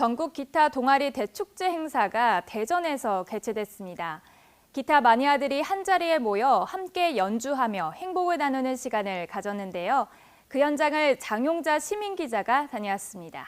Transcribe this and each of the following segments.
전국 기타 동아리 대축제 행사가 대전에서 개최됐습니다. 기타 마니아들이 한자리에 모여 함께 연주하며 행복을 나누는 시간을 가졌는데요. 그 현장을 장용자 시민 기자가 다녀왔습니다.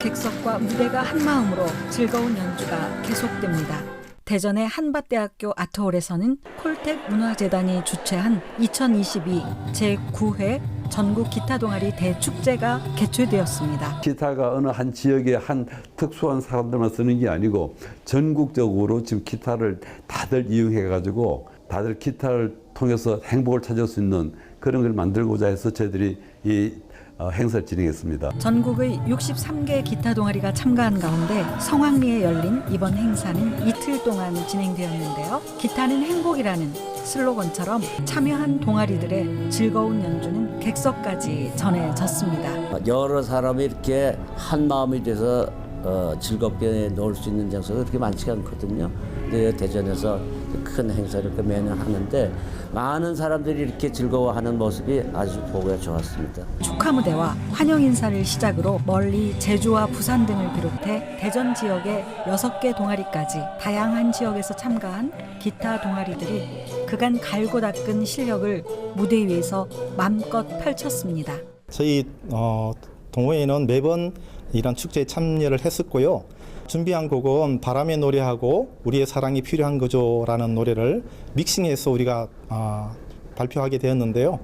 객석과 무대가 한 마음으로 즐거운 연주가 계속됩니다. 대전의 한밭대학교 아트홀에서는 콜텍 문화재단이 주최한 2022 제9회 전국 기타 동아리 대축제가 개최되었습니다. 기타가 어느 한 지역의 한 특수한 사람들만 쓰는 게 아니고 전국적으로 지금 기타를 다들 이용해 가지고 다들 기타를 통해서 행복을 찾을 수 있는 그런 걸 만들고자 해서 저희들이 이 어, 행사를 진행했습니다. 전국의 63개 기타 동아리가 참가한 가운데 성황리에 열린 이번 행사는 이틀 동안 진행되었는데요. 기타는 행복이라는 슬로건처럼 참여한 동아리들의 즐거운 연주는 객석까지 전해졌습니다. 여러 사람이 이렇게 한 마음이 돼서 어, 즐겁게 놀 수 있는 장소가 그렇게 많지가 않거든요. 대전에서 큰 행사를 이렇게 매년 하는데 많은 사람들이 이렇게 즐거워하는 모습이 아주 보기가 좋았습니다. 축하 무대와 환영 인사를 시작으로 멀리 제주와 부산 등을 비롯해 대전 지역의 여섯 개 동아리까지 다양한 지역에서 참가한 기타 동아리들이 그간 갈고 닦은 실력을 무대 위에서 맘껏 펼쳤습니다. 저희 어, 동호회는 매번 이런 축제에 참여를 했었고요. 준비한 곡은 바람의 노래하고 우리의 사랑이 필요한 거죠라는 노래를 믹싱해서 우리가 아, 발표하게 되었는데요.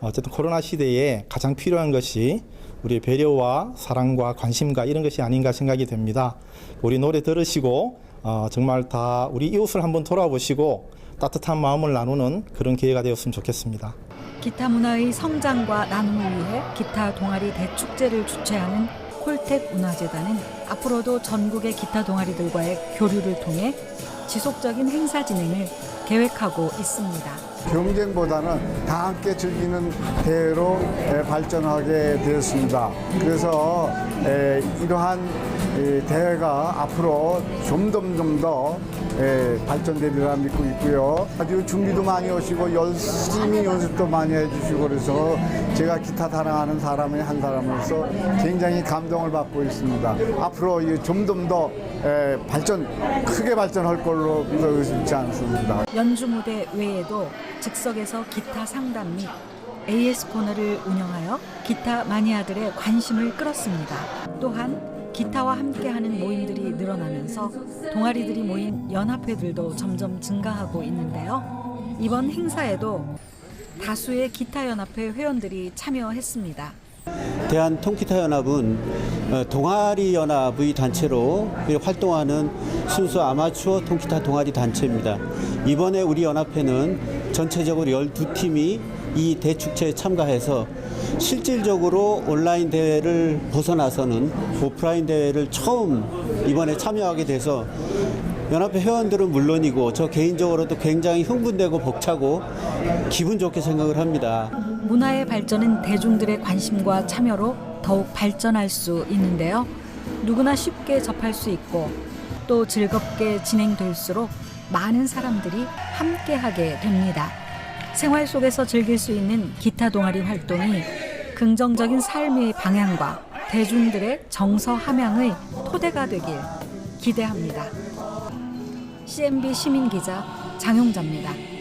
어쨌든 코로나 시대에 가장 필요한 것이 우리의 배려와 사랑과 관심과 이런 것이 아닌가 생각이 됩니다. 우리 노래 들으시고 어, 정말 다 우리 이웃을 한번 돌아보시고 따뜻한 마음을 나누는 그런 기회가 되었으면 좋겠습니다. 기타 문화의 성장과 나눔을 위해 기타 동아리 대축제를 주최하는 콜텍 문화재단은 앞으로도 전국의 기타 동아리들과의 교류를 통해 지속적인 행사 진행을 계획하고 있습니다. 경쟁보다는 다 함께 즐기는 대회로 에, 발전하게 되었습니다. 그래서 에, 이러한 이 대회가 앞으로 좀더좀더 발전되리라 믿고 있고요. 아주 준비도 많이 하시고 열심히 연습도 많이 해주시고 그래서 제가 기타 사랑하는 사람의 한 사람으로서 굉장히 감동을 받고 있습니다. 앞으로 좀더 발전 크게 발전할 걸로 믿어 의심치 않습니다. 연주 무대 외에도 즉석에서 기타 상담 및 AS 코너를 운영하여 기타 마니아들의 관심을 끌었습니다. 또한 기타와 함께하는 모임들이 늘어나면서 동아리들이 모인 연합회들도 점점 증가하고 있는데요. 이번 행사에도 다수의 기타 연합회 회원들이 참여했습니다. 대한 통기타 연합은 어, 동아리 연합의 단체로 활동하는 순수 아마추어 통기타 동아리 단체입니다. 이번에 우리 연합회는 전체적으로 12팀이 이 대축제에 참가해서 실질적으로 온라인 대회를 벗어나서는 오프라인 대회를 처음 이번에 참여하게 돼서 연합회 회원들은 물론이고 저 개인적으로도 굉장히 흥분되고 벅차고 기분 좋게 생각을 합니다. 문화의 발전은 대중들의 관심과 참여로 더욱 발전할 수 있는데요. 누구나 쉽게 접할 수 있고 또 즐겁게 진행될수록 많은 사람들이 함께하게 됩니다. 생활 속에서 즐길 수 있는 기타 동아리 활동이 긍정적인 삶의 방향과 대중들의 정서 함양의 토대가 되길 기대합니다. CNB 시민 기자 장용자입니다.